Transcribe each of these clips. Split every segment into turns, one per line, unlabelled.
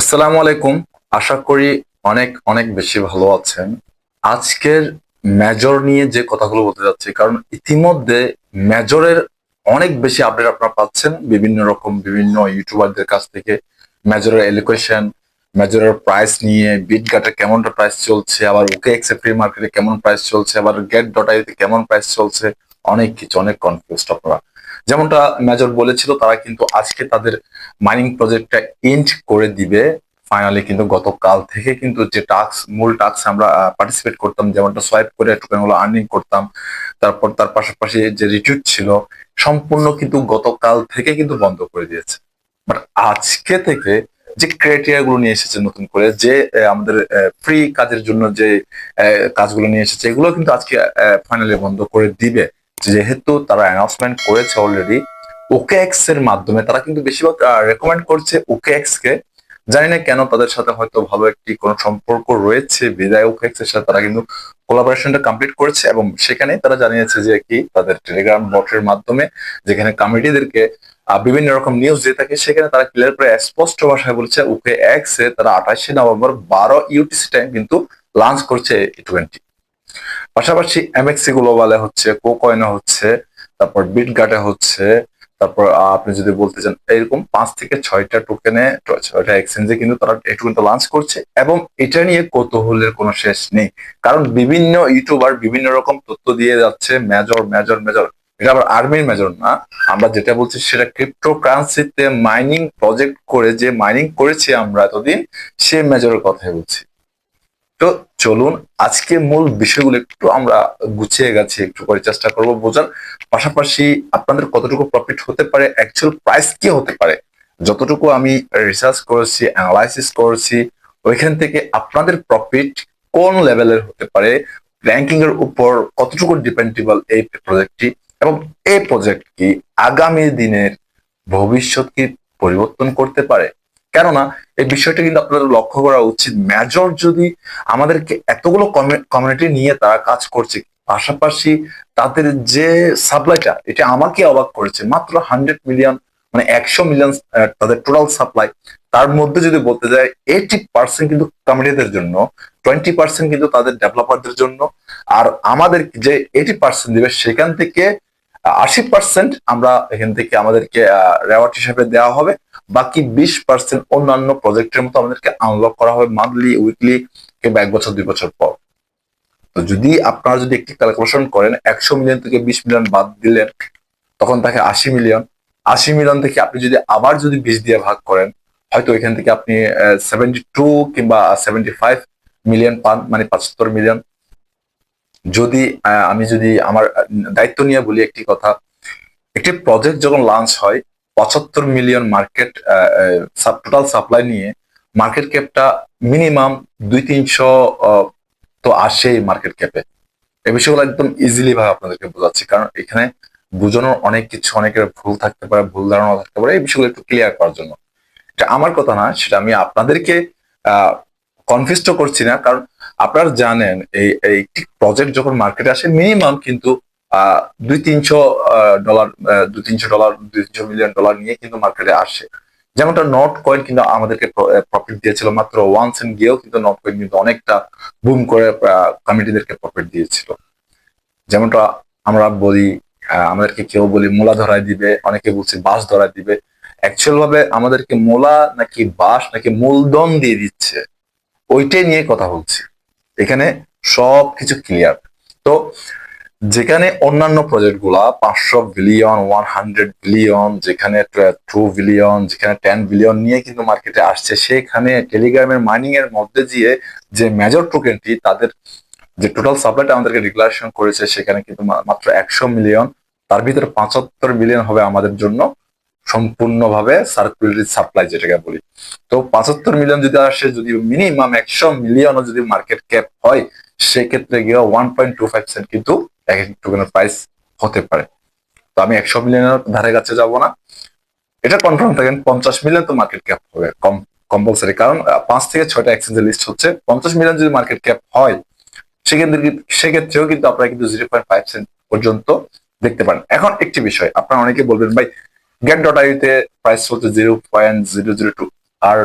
আসসালামু আলাইকুম। আশা করি অনেক অনেক বেশি ভালো আছেন। আজকের মেজর নিয়ে যে কথাগুলো বলতে যাচ্ছি, কারণ ইতিমধ্যে মেজরের অনেক বেশি আপডেট আপনারা পাচ্ছেন। বিভিন্ন রকম, বিভিন্ন ইউটিউবারদের কাছ থেকে মেজরের এলিকুয়েশন মেজরের প্রাইস নিয়ে বিট বিটগাটে কেমনটা প্রাইস চলছে, আবার ওকে এক্সে ফ্রি মার্কেটে কেমন প্রাইস চলছে, আবার গেট ডট আইতে কেমন প্রাইস চলছে, অনেক কিছু, অনেক কনফিউজড আপনারা। যেমনটা মেজর বলেছিল, তারা কিন্তু আজকে তাদের মাইনিং প্রজেক্টটা এন্ড করে দিবে। ফাইনালি কিন্তু গতকাল থেকে কিন্তু যে টাস্ক মূল টাস্ক আমরা পার্টিসিপেট করতাম, যেমনটা সোয়াইপ করে টোকেনগুলো আর্নিং করতাম, তারপর তার পাশাপাশি যে রিটুইট ছিল, সম্পূর্ণ কিন্তু গতকাল থেকে কিন্তু বন্ধ করে দিয়েছে। বাট আজকে থেকে যে ক্রাইটেরিয়া গুলো নিয়ে এসেছে নতুন করে, যে আমাদের ফ্রি কাজের জন্য যে কাজগুলো নিয়ে এসেছে, এগুলো কিন্তু আজকে ফাইনালি বন্ধ করে দিবে। যেহেতু তারা অ্যানাউন্সমেন্ট করেছে অলরেডি ওকেএক্স এর মাধ্যমে তারা কিন্তু বেশিরভাগ রেকমেন্ড করছে ওকেএক্স কে জানি না কেন তাদের সাথে হয়তো ভালো একটি কোনো সম্পর্ক রয়েছে, বিদায় ওকেএক্স এর সাথে তারা কিন্তু কোলাবোরেশনটা কমপ্লিট করেছে এবং সেখানে তারা জানিয়েছে যে কি তাদের টেলিগ্রাম বটের মাধ্যমে যেখানে কমিটিদেরকে বিভিন্ন রকম নিউজ দিয়ে থাকে, সেখানে তারা ক্লিয়ার করে স্পষ্ট ভাষায় বলছে ওকে এক্স এ তারা আঠাশে নভেম্বর বারো ইউটিসি টাইম কিন্তু লঞ্চ করছে টোয়েন্টি পাশাপাশি এমএক্সি গ্লোবালে হচ্ছে কোকয়েনে হচ্ছে, তারপর বিট বিটগাটে হচ্ছে, তারপর আপনি যদি বলতে চান, এরকম পাঁচ থেকে ছয়টা টোকেনে ছয়টা এক্সচেঞ্জে কিন্তু তারা এই টোকেনটা লঞ্চ করছে এবং এটা নিয়ে কৌতূহলের কোনো শেষ নেই। কারণ বিভিন্ন ইউটিউবার বিভিন্ন রকম তথ্য দিয়ে যাচ্ছে মেজর মেজর মেজর এটা আবার আর্মির মেজর না। আমরা যেটা বলছি সেটা ক্রিপ্টো কারেন্সিতে মাইনিং প্রজেক্ট করে যে মাইনিং করেছি আমরা এতদিন, সে মেজরের কথাই বলছি। তো চলুন, আজকে মূল বিষয়গুলো একটু আমরা গুছিয়ে গেছি একটু করে চেষ্টা করব বোঝার পাশাপাশি আপনাদের কতটুকু প্রফিট হতে পারে অ্যাকচুয়াল প্রাইস কি হতে পারে, যতটুকু আমি রিসার্চ করেছি অ্যানালাইসিস করেছি, ওইখান থেকে আপনাদের প্রফিট কোন লেভেলের হতে পারে র্যাঙ্কিং এর উপর কতটুকু ডিপেন্ডেবল এই প্রজেক্টটি এবং এই প্রজেক্ট কি আগামী দিনের ভবিষ্যৎ কি পরিবর্তন করতে পারে কেননা এই বিষয়টা কিন্তু আপনাদের লক্ষ্য করা উচিত। মেজর যদি আমাদেরকে এতগুলো কমিউনিটি নিয়ে তারা কাজ করছে, পাশাপাশি তাদের যে সাপ্লাইটা এটা আমাকে অবাক করেছে। মাত্র হান্ড্রেড মিলিয়ন মানে একশো মিলিয়ন তাদের টোটাল সাপ্লাই তার মধ্যে যদি বলতে যায় এইটি পার্সেন্ট কিন্তু কমিউনিটিদের জন্য টোয়েন্টি পার্সেন্ট কিন্তু তাদের ডেভেলপারদের জন্য। আর আমাদের যে এইটি পার্সেন্ট দিবে, সেখান থেকে আশি পার্সেন্ট আমরা এখান থেকে আমাদেরকে রেওয়ার্ড হিসেবে দেওয়া হবে। বাকি বিশ পার্সেন্ট অন্যান্য প্রজেক্টের মতো আমাদেরকে আনলক করা হবে মান্থলি উইকলি কিংবা এক বছর, দুই বছর পর। তো যদি আপনারা যদি একটি ক্যালকুলেশন করেন, একশো মিলিয়ন থেকে বিশ মিলিয়ন বাদ দিলেন, তখন থাকে আশি মিলিয়ন আশি মিলিয়ন থেকে আপনি যদি আবার যদি বিশ দিয়ে ভাগ করেন, হয়তো এখান থেকে আপনি সেভেন্টি টু কিংবা সেভেন্টি ফাইভ মিলিয়ন পান মানে পঁচাত্তর মিলিয়ন যদি আমি যদি আমার দায়িত্ব নিয়ে বলি একটি কথা, একটি প্রজেক্ট যখন লঞ্চ হয় পঁচাত্তর মিলিয়ন মার্কেট টোটাল সাপ্লাই নিয়ে মার্কেট ক্যাপটা মিনিমাম দুই তিনশো তো আসেই মার্কেট ক্যাপে এই বিষয়গুলো একদম ইজিলি ভাবে আপনাদেরকে বোঝাচ্ছি, কারণ এখানে বোঝানোর অনেক কিছু, অনেকের ভুল থাকতে পারে, ভুল ধারণা থাকতে পারে, এই বিষয়গুলো একটু ক্লিয়ার করার জন্য। এটা আমার কথা না, সেটা আমি আপনাদেরকে, আহ কনফিউজড করছি না, কারণ আপনারা জানেন, এই একটি প্রজেক্ট যখন মার্কেটে আসে মিনিমাম কিন্তু দুই তিনশো ডলার দুই তিনশো ডলার দুই তিনশো মিলিয়ন ডলার নিয়ে কিন্তু মার্কেটে আসে। যেমনটা নট কয়েন কিন্তু আমাদেরকে প্রফিট দিয়েছিল, মাত্র ওয়ান সেন্ট গিয়েও কিন্তু নট কয়েন কিন্তু অনেকটা বুম করে কমিটিদেরকে প্রফিট দিয়েছিল। যেমনটা আমরা বলি আমাদেরকে কেউ বলি মোলা ধরায় দিবে, অনেকে বলছে বাস ধরায় দিবে। অ্যাকচুয়াল ভাবে আমাদেরকে মোলা নাকি বাস নাকি মূলধন দিয়ে দিচ্ছে, ওইটাই নিয়ে কথা বলছি। এখানে সব কিছু ক্লিয়ার তো যেখানে অন্যান্য প্রজেক্টগুলা পাঁচশো বিলিয়ন ওয়ান হান্ড্রেড বিলিয়ন যেখানে টু বিলিয়ন যেখানে টেন বিলিয়ন নিয়ে কিন্তু মার্কেটে আসছে, সেখানে টেলিগ্রামের মাইনিং এর মধ্যে দিয়ে যে মেজর টোকেনটি তাদের যে টোটাল সাপ্লাইটা আমাদেরকে ডিক্লারেশন করেছে, সেখানে কিন্তু মাত্র একশো মিলিয়ন তার ভিতরে পঁচাত্তর বিলিয়ন হবে আমাদের জন্য সম্পূর্ণভাবে সার্কুলারি সাপ্লাই যেটাকে বলি। তো পঁচাত্তর মিলিয়ন যদি আসে, যদি মিনিমাম একশো মিলিয়নও যদি মার্কেট ক্যাপ হয়, সেক্ষেত্রে গিয়ে one point two five cent কিন্তু এক এক প্রাইস হতে পারে। তো আমি একশো মিলিয়নের ধারে কাছে যাব না। এটা কনফার্ম থাকেন পঞ্চাশ মিলিয়ন তো মার্কেট ক্যাপ হবে কম কম্পালসারি কারণ পাঁচ থেকে ছয়টা এক্সচেঞ্জের লিস্ট হচ্ছে। পঞ্চাশ মিলিয়ন যদি মার্কেট ক্যাপ হয় সেক্ষেত্রে সেক্ষেত্রেও কিন্তু আপনারা কিন্তু জিরো পয়েন্ট ফাইভ সেন্ট পর্যন্ত দেখতে পারেন। এখন একটি বিষয় আপনারা অনেকে বলবেন ভাই গেট ডট আইতে প্রাইস চলছে zero point zero zero two R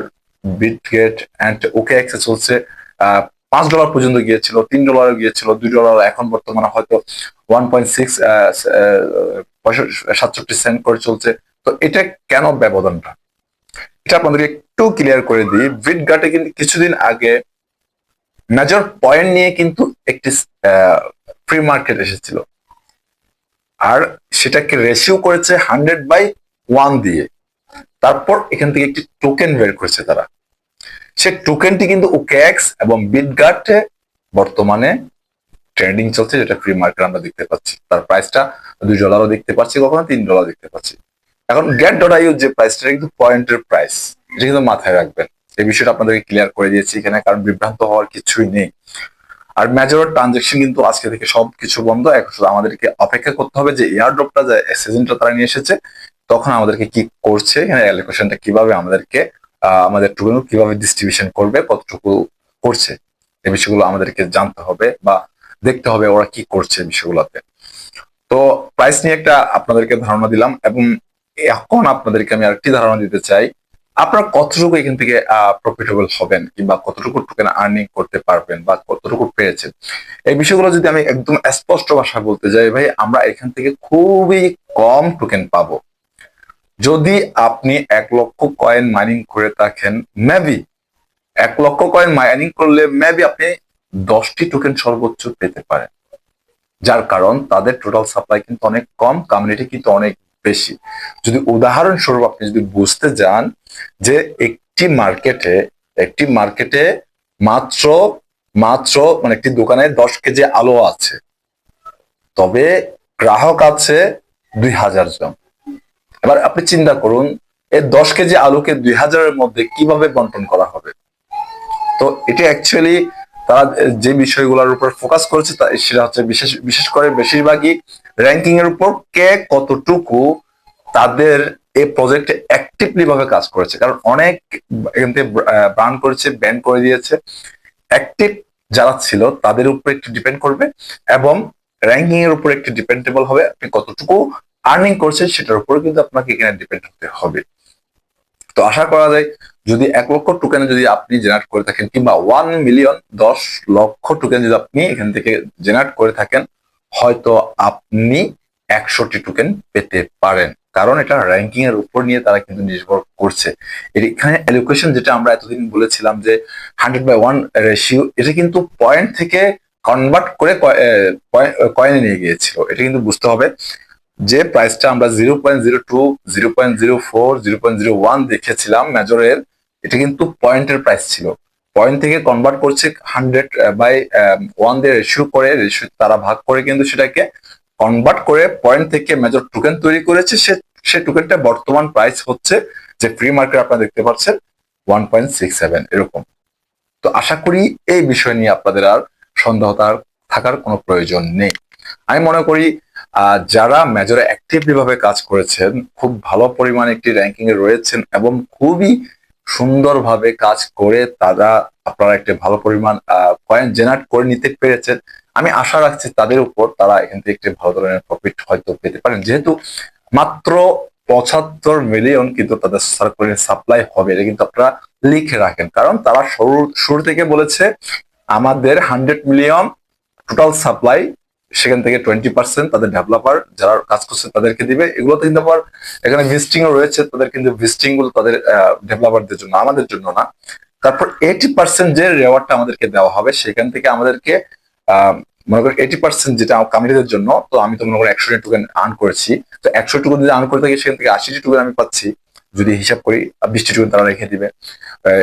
Bitget and okay চলছে আহ, পাঁচ ডলার পর্যন্ত গিয়েছিল, তিন ডলারও গিয়েছিল, দুই ডলার এখন বর্তমানে হয়তো ওয়ান পয়েন্ট সিক্স সাতষট্টি সেন্ট করে চলছে। তো এটা কেন ব্যবধানটা? এটা আপনাদেরকে একটু ক্লিয়ার করে দিই। বিটগাটে কিন্তু কিছুদিন আগে মেজর পয়েন্ট নিয়ে কিন্তু একটি ফ্রি মার্কেট এসেছিল। আর সেটাকে রেশিও করেছে হান্ড্রেড বাই ওয়ান দিয়ে। তারপর এখান থেকে একটি টোকেন বের করেছে তারা। সে টোকেনটি কিন্তু ওকেএক্স এবং বিটগাটে বর্তমানে ট্রেন্ডিং চলছে, যেটা ফ্রি মার্কেট আমরা দেখতে পাচ্ছি। তার প্রাইসটা দুই ডলারও দেখতে পাচ্ছি, কখনো তিন ডলার দেখতে পাচ্ছি। এখন গেট ডট আইউ যে প্রাইসটা কিন্তু পয়েন্টের প্রাইস এটা কিন্তু মাথায় রাখবেন। এই বিষয়টা আপনাদেরকে ক্লিয়ার করে দিয়েছি এখানে, কারণ বিভ্রান্ত হওয়ার কিছুই নেই। আর মেজর ট্রানজেকশন কিন্তু আজকে থেকে সবকিছু বন্ধ। এখন শুধু আমাদেরকে অপেক্ষা করতে হবে যে এয়ার ড্রপটা যে সিজনটা তারা নিয়ে এসেছে, তখন আমাদেরকে কি করছে, এখানে অ্যালোকেশনটা কীভাবে আমাদেরকে আমাদের টুকু কীভাবে ডিস্ট্রিবিউশন করবে, কতটুকু করছে, এই বিষয়গুলো আমাদেরকে জানতে হবে বা দেখতে হবে ওরা কি করছে বিষয়গুলোতে। তো প্রাইস নিয়ে একটা আপনাদেরকে ধারণা দিলাম এবং এখন আপনাদেরকে আমি আরেকটি ধারণা দিতে চাই, আপনারা কতটুকু এখান থেকে প্রফিটেবল হবেন কিংবা কতটুকু টোকেন আর্নিং করতে পারবেন বা কতটুকু পেয়েছেন? এই বিষয়গুলো যদি আমি একদম স্পষ্ট ভাষায় বলতে যাই, ভাই, আমরা এখান থেকে খুবই কম টোকেন পাবো। যদি আপনি এক লক্ষ কয়েন মাইনিং করে থাকেন মেবি এক লক্ষ কয়েন মাইনিং করলে মেবি আপনি দশটি টোকেন সর্বোচ্চ পেতে পারেন। যার কারণ তাদের টোটাল সাপ্লাই কিন্তু অনেক কম কমিউনিটি কিন্তু অনেক বেশি। যদি উদাহরণস্বরূপ আপনি যদি বুঝতে যান যে একটি মার্কেটে একটি মার্কেটে মাত্র মাত্র মানে একটি দোকানে দশ কেজি আলো আছে, তবে গ্রাহক আছে দুই হাজার জন। এবার আপনি চিন্তা করুন এই দশ কেজি আলুকে দুই হাজারের মধ্যে কীভাবে বন্টন করা হবে? তো এটা অ্যাকচুয়ালি তারা যে বিষয়গুলোর উপর ফোকাস করেছে তা- সেটা হচ্ছে বিশেষ বিশেষ করে বেশিরভাগই র্যাঙ্কিং এর উপর কে কতটুকু তাদের এই প্রজেক্টে অ্যাক্টিভলি ভাবে কাজ করেছে। কারণ অনেক এখান থেকে ব্রান্ড করেছে ব্যান করে দিয়েছে। অ্যাক্টিভ যারা ছিল তাদের উপর একটু ডিপেন্ড করবে এবং র্যাঙ্কিং এর উপর একটু ডিপেন্ডেবল হবে। আপনি কতটুকু আর্নিং করছেন সেটার উপর কিন্তু আপনাকে এখানে ডিপেন্ড হতে হবে। তো আশা করা যায় যদি এক লক্ষ টোকেন যদি আপনি জেনারেট করে থাকেন কিংবা ওয়ান মিলিয়ন দশ লক্ষ টোকেন যদি আপনি এখান থেকে জেনারেট করে থাকেন, হয়তো আপনি একশোটি টোকেন পেতে পারেন। কারণ এটা র্যাঙ্কিং এর উপর নিয়ে তারা কিন্তু নির্ভর করছে। এখানে এলোকেশন যেটা আমরা এতদিন বলেছিলাম যে হান্ড্রেড বাই ওয়ান রেশিও এটা কিন্তু পয়েন্ট থেকে কনভার্ট করে কয়েনে নিয়ে গিয়েছিল। এটা কিন্তু বুঝতে হবে। যে প্রাইসটা আমরা zero point zero two zero point zero four zero point zero one দেখেছিলাম মেজরের এটা কিন্তু পয়েন্টের প্রাইস ছিল। পয়েন্ট থেকে কনভার্ট করছে হান্ড্রেড বাই ওয়ান দিয়ে রেশিও করে রেশিও তারা ভাগ করে কিন্তু সেটাকে কনভার্ট করে পয়েন্ট থেকে মেজর টোকেন তৈরি করেছে। সে সে টোকেনটা বর্তমান প্রাইস হচ্ছে, যে ফ্রি মার্কেট আপনারা দেখতে পাচ্ছেন ওয়ান পয়েন্ট সিক্স সেভেন এরকম। তো আশা করি এই বিষয় নিয়ে আপনাদের আর সন্দেহতার থাকার কোনো প্রয়োজন নেই। আমি মনে করি যারা মেজরে অ্যাক্টিভলি ভাবে কাজ করেছেন, খুব ভালো পরিমাণে একটি র্যাঙ্কিং এ রয়েছেন এবং খুবই সুন্দরভাবে কাজ করে তারা আপনারা একটি ভালো পরিমাণ কয়েন জেনারেট করে নিতে পেরেছেন। আমি আশা রাখছি তাদের উপর তারা এখান থেকে একটি ভালো ধরনের প্রফিট হয়তো পেতে পারেন। যেহেতু মাত্র পঁচাত্তর মিলিয়ন কিন্তু তাদের সার্কুলার সাপ্লাই হবে, এটা কিন্তু আপনারা লিখে রাখেন। কারণ তারা শুরু শুরু থেকে বলেছে, আমাদের হান্ড্রেড মিলিয়ন টোটাল সাপ্লাই সেখান থেকে টোয়েন্টি পার্সেন্ট তাদের ডেভেলপার যারা কাজ করছে তাদেরকে দিবে। এগুলোতে কিন্তু আবার এখানে ভিজিটিং রয়েছে, তাদের কিন্তু ভিজিটিংগুলো তাদের ডেভেলপারদের জন্য, আমাদের জন্য না। তারপর এইটি পার্সেন্ট যে রেওয়ার্ডটা আমাদেরকে দেওয়া হবে, সেখান থেকে আমাদেরকে মনে করি এইটি পার্সেন্ট যেটা কমিটিদের জন্য, তো আমি তো মনে করি একশো টোকেন আর্ন করেছি। তো একশো টোকেন যদি আর্ন করে থাকি সেখান থেকে আশিটি টোকেন আমি পাচ্ছি যদি হিসাব করি বিশটি টোকেন তারা রেখে দিবে।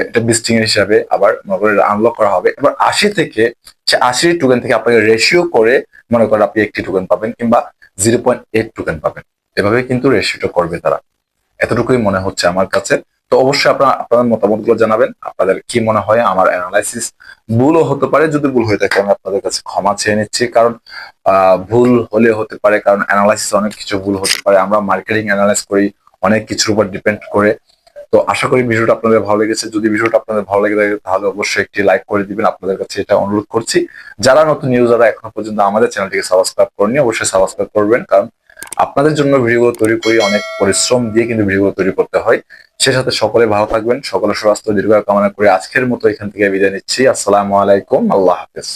এটা এর হিসাবে আবার মনে আনলক করা হবে। এবার আশি থেকে, সে আশি টোকেন থেকে আপনাকে রেশিও করে মনে করেন আপনি একটি টোকেন পাবেন কিংবা জিরো পয়েন্ট এইট টোকেন পাবেন। এভাবে কিন্তু রেশিওটা করবে তারা। এতটুকুই মনে হচ্ছে আমার কাছে। তো অবশ্যই আপনারা, আপনাদের মতামতগুলো জানাবেন। আপনাদের কি মনে হয় আমার অ্যানালাইসিস ভুলও হতে পারে, যদি ভুল হয়ে থাকে আমি আপনাদের কাছে ক্ষমা চেয়ে নিচ্ছি। কারণ ভুল হলে হতে পারে, কারণ অ্যানালাইসিস অনেক কিছু ভুল হতে পারে। আমরা মার্কেটিং অ্যানালাইজ করি অনেক কিছুর উপর ডিপেন্ড করে। তো আশা করি ভিডিওটা আপনাদের ভালো লেগেছে। যদি ভিডিওটা আপনাদের ভালো লেগে থাকে, তাহলে অবশ্যই একটি লাইক করে দিবেন। আপনাদের কাছে এটা অনুরোধ করছি। যারা নতুন ইউজাররা এখনও পর্যন্ত আমাদের চ্যানেলটিকে সাবস্ক্রাইব করেনি অবশ্যই সাবস্ক্রাইব করবেন। কারণ আপনাদের জন্য ভিডিওগুলো তৈরি করি, অনেক পরিশ্রম দিয়ে কিন্তু ভিডিওগুলো তৈরি করতে হয়। সে সাথে সকলে ভালো থাকবেন, সকলের স্বাস্থ্য দীর্ঘ কামনা করে আজকের মতো এখান থেকে বিদায় নিচ্ছি। আসসালামু আলাইকুম, আল্লাহ হাফেজ।